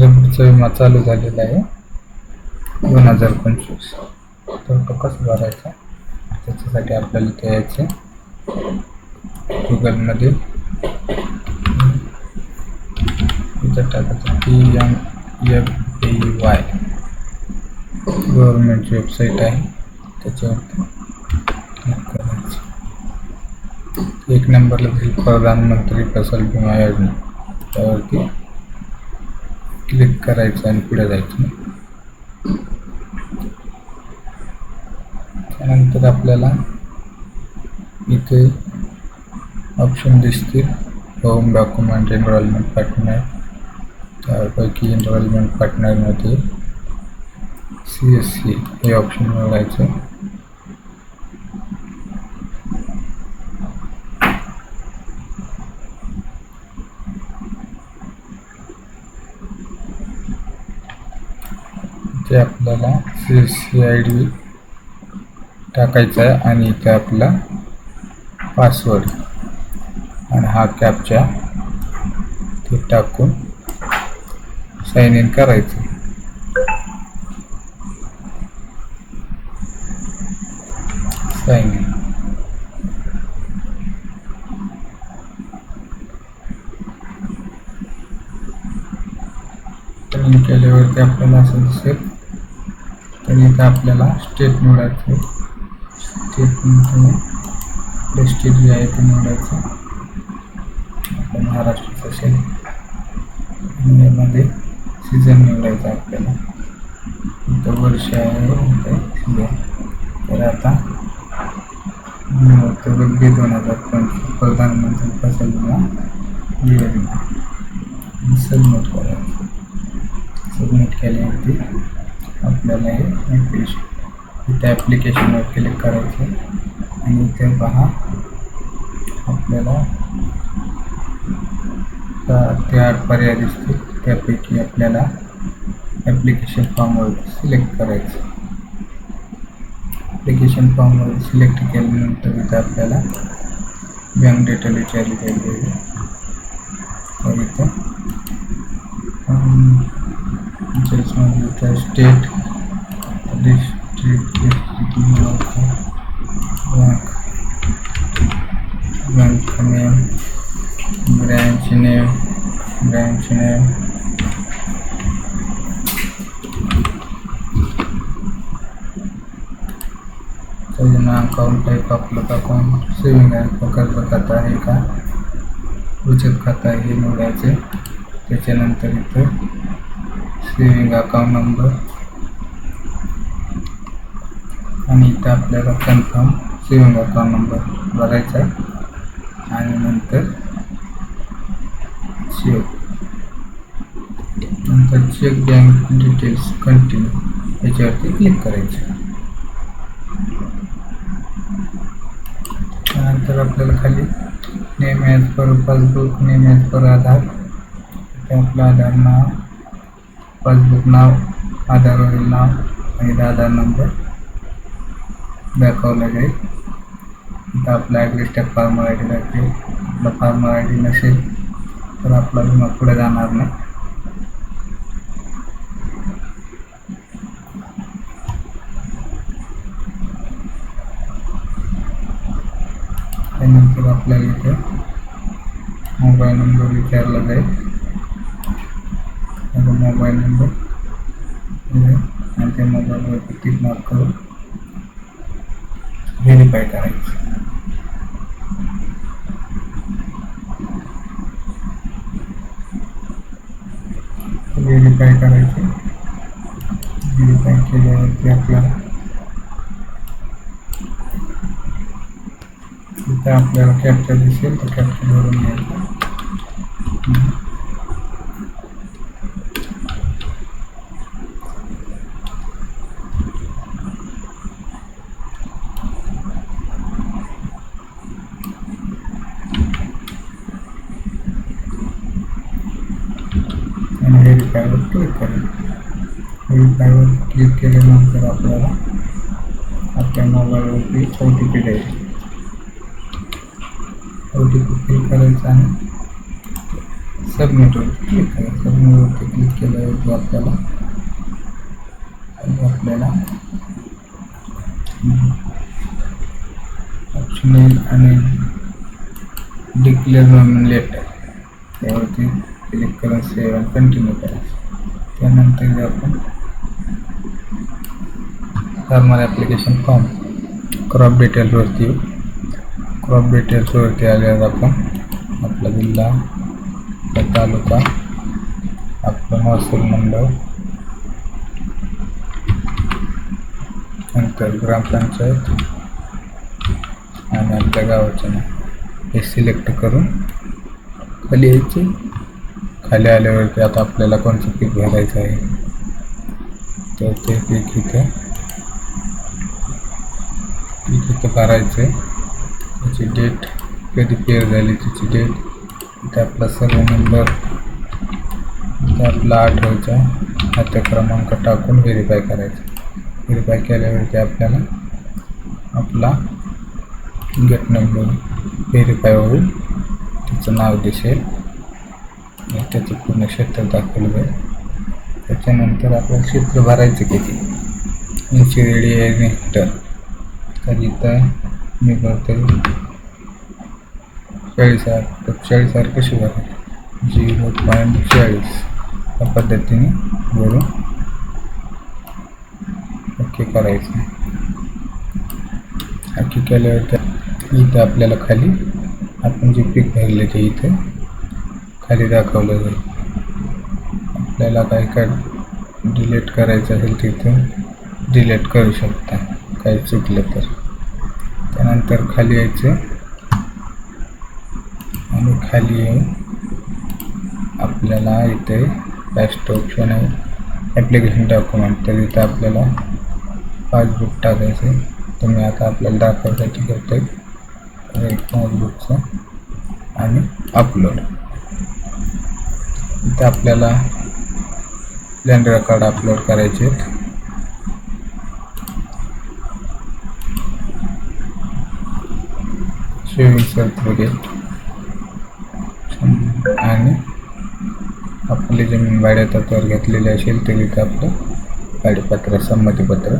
रबीचा विमा चालू झालेला आहे. दोन हजार पंचवीस. तर तो कसा भरायचा? त्याच्यासाठी आपल्याला ते यायचं. गुगलमध्ये इथं टाकायचं P M F D Y गव्हर्मेंटची website आहे. त्याच्यावरती क्लिक करायचं. एक नंबरला प्रधानमंत्री फसल विमा योजना. त्यावरती क्लिक करायचं आणि पुढे जायचं. त्यानंतर आपल्याला इथे ऑप्शन दिसतील. होम डॉक्युमेंट एनरोलमेंट पार्टनर त्यापैकी एनरोलमेंट पार्टनरमध्ये सी एस सी हे ऑप्शन निवडायचं ते आपल्याला सी सी आय डी टाकायचा आहे आणि इथे आपला पासवर्ड आणि हा कॅपचा ते टाकून साइन इन करायचं. साइन इन साइन इन केल्यावरती आपल्याला असं दिसेल. तर इथं आपल्याला स्टेट निवडायचं स्टेट आपलं स्टेट जे आहे ते निवडायचं आपलं महाराष्ट्राचं असेल. आणि यामध्ये सीझन निवडायचा आपल्याला. इथं वर्ष आहे इथं सीझन तर आता निवडतो रब्बी दोन हजार पंचवीस प्रधानमंत्री फसल विमा योजना सबमिट करायचं. सबमिट केल्यावरती आपल्याला हे ॲप्लिकेशन इथे ॲप्लिकेशनवर क्लिक करायचं आणि इथे पहा आपल्याला त्या ते आठ पर्याय दिसतील त्यापैकी आपल्याला ॲप्लिकेशन फॉर्मवरती सिलेक्ट करायचं. ॲप्लिकेशन फॉर्मवर सिलेक्ट केल्यानंतर इथं आपल्याला बँक डिटेल विचारली पाहिजे तर इथं डिटेल्समध्ये इथं state district district bank bank name branch name branch name योजना अकाउंट टाईप आपलं अकाउंट सेविंग आहे कर्ज खाता आहे का बचत खाता आहे हे निवडायचे त्याच्यानंतर इथं सेविंग अकाउंट नंबर आणि इथं आपल्याला कन्फर्म सेविंग अकाउंट नंबर भरायचा आहे. आणि नंतर चेक नंतर चेक बँक डिटेल्स कंटिन्यू याच्यावरती क्लिक करायचं. त्यानंतर आपल्याला खाली name as per passbook name as per Aadhaar. आपलं आधार नाव. पासबुक नाव आधारवरील नाव आणि आधार नंबर दाखवला जाईल. इथं आपला ॲड्रेस त्या फार्मर आय डी लागते आपला फार्मर आय डी नसेल तर आपला विमा पुढे जाणार नाही. त्यानंतर आपल्याला इथे मोबाईल नंबर विचारला जाईल. Mobile number. आणि त्या मोबाईलवरती टिक मार्क करून व्हेरीफाय करायचं. व्हेरीफाय करायचं. व्हेरीफाय केल्यावरती आपल्याला आपल्याला कॅप्चर दिसेल तर कॅप्चर भरून घ्यायचं आणि क्लिक करेल करायचं व्हेरीफायवर क्लिक केल्यानंतर आपल्याला आपल्या मोबाईलवरती ओ टी पी द्यायची. ओ टी पी फिल करायचं आणि सबमिटवरती क्लिक करायचं. सबमिटवरती क्लिक केल्यावरती आपल्याला आपल्याला आपल्याला येईल आणि डिक्लेअर लेटर त्यावरती क्लिक करा सेव्ह आणि कंटिन्यू करायचं त्यानंतर जे आपण नॉर्मल ॲप्लिकेशन फॉर्म क्रॉप डिटेल्सवरती येऊ. क्रॉप डिटेल्सवरती आल्यावर आपण आपला जिल्हा आपला तालुका आपलं महसूल मंडळ नंतर ग्रामपंचायत आणि आपल्या गावाचं नाव हे सिलेक्ट करून खाली यायचे. खाली आल्यावरती आता आपल्याला कोणतं पीक घालायचं आहे? तर ते पीक इथे पीक इथं भरायचं आहे त्याची डेट कधी पेर झाली त्याची डेट इथे आपला सर्व नंबर इथे आपला आठवायचा खाते क्रमांक टाकून व्हेरीफाय करायचा. व्हेरीफाय केल्यावरती आपल्याला आपला गेट नंबर व्हेरीफाय होईल त्याचं नाव दिसेल. त्याचं पूर्ण क्षेत्र दाखवलं जाईल त्याच्यानंतर आपल्याला क्षेत्र भरायचं किती? ऐंशी रेडी आहे हेक्टर तर इथं मी भरतो चाळीस हजार. चाळीस हजार कशी भरायची? झिरो पॉईंट चाळीस. या पद्धतीने भरून ओके करायचं. ओके केल्यावर इथं आपल्याला खाली आपण जे पीक भरले ते इथे खाली दाखवलं जाईल. आपल्याला काय काय डिलीट करायचं असेल तिथे डिलीट करू शकता. काही चुकलं तर. त्यानंतर खाली यायचं. आणि खाली येऊन आपल्याला इथे लास्ट ऑप्शन आहे. ॲप्लिकेशन डॉक्युमेंट तर इथं आपल्याला पासबुक टाकायचं आहे. तुम्ही आता आपल्याला दाखवायसाठी करतो एक पासबुकचं आणि अपलोड ते आपल्याला लँड रेकॉर्ड अपलोड करायचे आहेत. सेविंग सर्टिफिकेट आणि आपली जमीन भाड्यातत्वावर घेतलेली असेल तरी इथं आपलं भाडेपत्र संमतीपत्र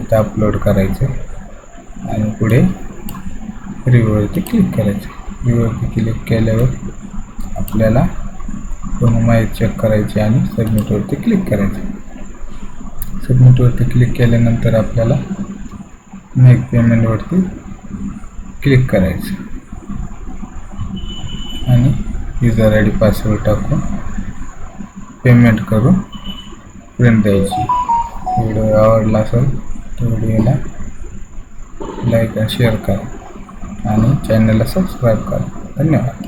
इथं अपलोड करायचं आणि पुढे रिव्हरवरती क्लिक करायचं रिव्हरती क्लिक केल्यावर आपल्याला माहिती चेक करायची आणि सबमिटवरती क्लिक करायचं. सबमिटवरती क्लिक केल्यानंतर आपल्याला मेक पेमेंटवरती क्लिक करायचं. आणि युजर आय डी पासवर्ड टाकून पेमेंट करून प्रिंट द्यायची. व्हिडिओ आवडला असेल तर व्हिडिओला लाईक आणि शेअर करा. आणि चॅनलला सबस्क्राईब करा. धन्यवाद.